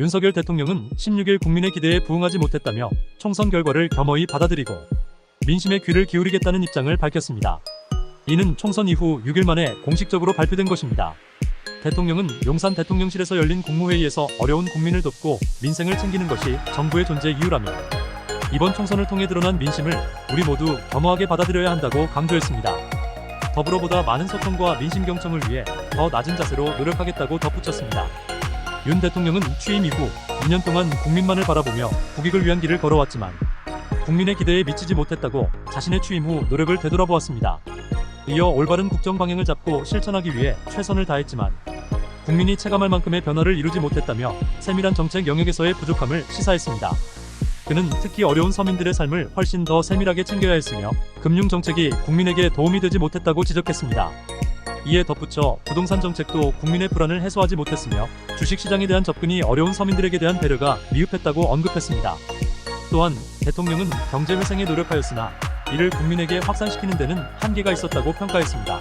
윤석열 대통령은 16일 국민의 기대에 부응하지 못했다며 총선 결과를 겸허히 받아들이고 민심의 귀를 기울이겠다는 입장을 밝혔습니다. 이는 총선 이후 6일 만에 공식적으로 발표된 것입니다. 대통령은 용산 대통령실에서 열린 국무회의에서 어려운 국민을 돕고 민생을 챙기는 것이 정부의 존재 이유라며 이번 총선을 통해 드러난 민심을 우리 모두 겸허하게 받아들여야 한다고 강조했습니다. 더불어보다 많은 소통과 민심 경청을 위해 더 낮은 자세로 노력하겠다고 덧붙였습니다. 윤 대통령은 취임 이후 2년 동안 국민만을 바라보며 국익을 위한 길을 걸어왔지만 국민의 기대에 미치지 못했다고 자신의 취임 후 노력을 되돌아보았습니다. 이어 올바른 국정 방향을 잡고 실천하기 위해 최선을 다했지만 국민이 체감할 만큼의 변화를 이루지 못했다며 세밀한 정책 영역에서의 부족함을 시사했습니다. 그는 특히 어려운 서민들의 삶을 훨씬 더 세밀하게 챙겨야 했으며 금융 정책이 국민에게 도움이 되지 못했다고 지적했습니다. 이에 덧붙여 부동산 정책도 국민의 불안을 해소하지 못했으며 주식 시장에 대한 접근이 어려운 서민들에게 대한 배려가 미흡했다고 언급했습니다. 또한 대통령은 경제 회생에 노력하였으나 이를 국민에게 확산시키는 데는 한계가 있었다고 평가했습니다.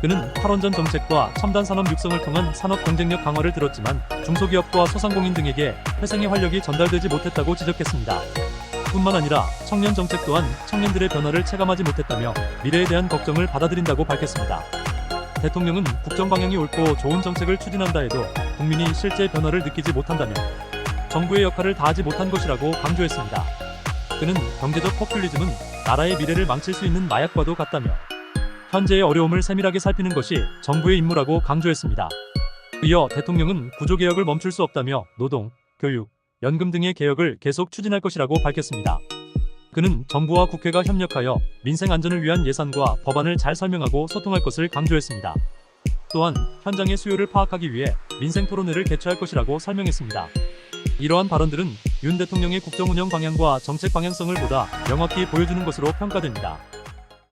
그는 탈원전 정책과 첨단 산업 육성을 통한 산업 경쟁력 강화를 들었지만 중소기업과 소상공인 등에게 회생의 활력이 전달되지 못했다고 지적했습니다. 뿐만 아니라 청년 정책 또한 청년들의 변화를 체감하지 못했다며 미래에 대한 걱정을 받아들인다고 밝혔습니다. 대통령은 국정 방향이 옳고 좋은 정책을 추진한다 해도 국민이 실제 변화를 느끼지 못한다며 정부의 역할을 다하지 못한 것이라고 강조했습니다. 그는 경제적 포퓰리즘은 나라의 미래를 망칠 수 있는 마약과도 같다며 현재의 어려움을 세밀하게 살피는 것이 정부의 임무라고 강조했습니다. 이어 대통령은 구조개혁을 멈출 수 없다며 노동, 교육, 연금 등의 개혁을 계속 추진할 것이라고 밝혔습니다. 그는 정부와 국회가 협력하여 민생 안전을 위한 예산과 법안을 잘 설명하고 소통할 것을 강조했습니다. 또한 현장의 수요를 파악하기 위해 민생 토론회를 개최할 것이라고 설명했습니다. 이러한 발언들은 윤 대통령의 국정 운영 방향과 정책 방향성을 보다 명확히 보여주는 것으로 평가됩니다.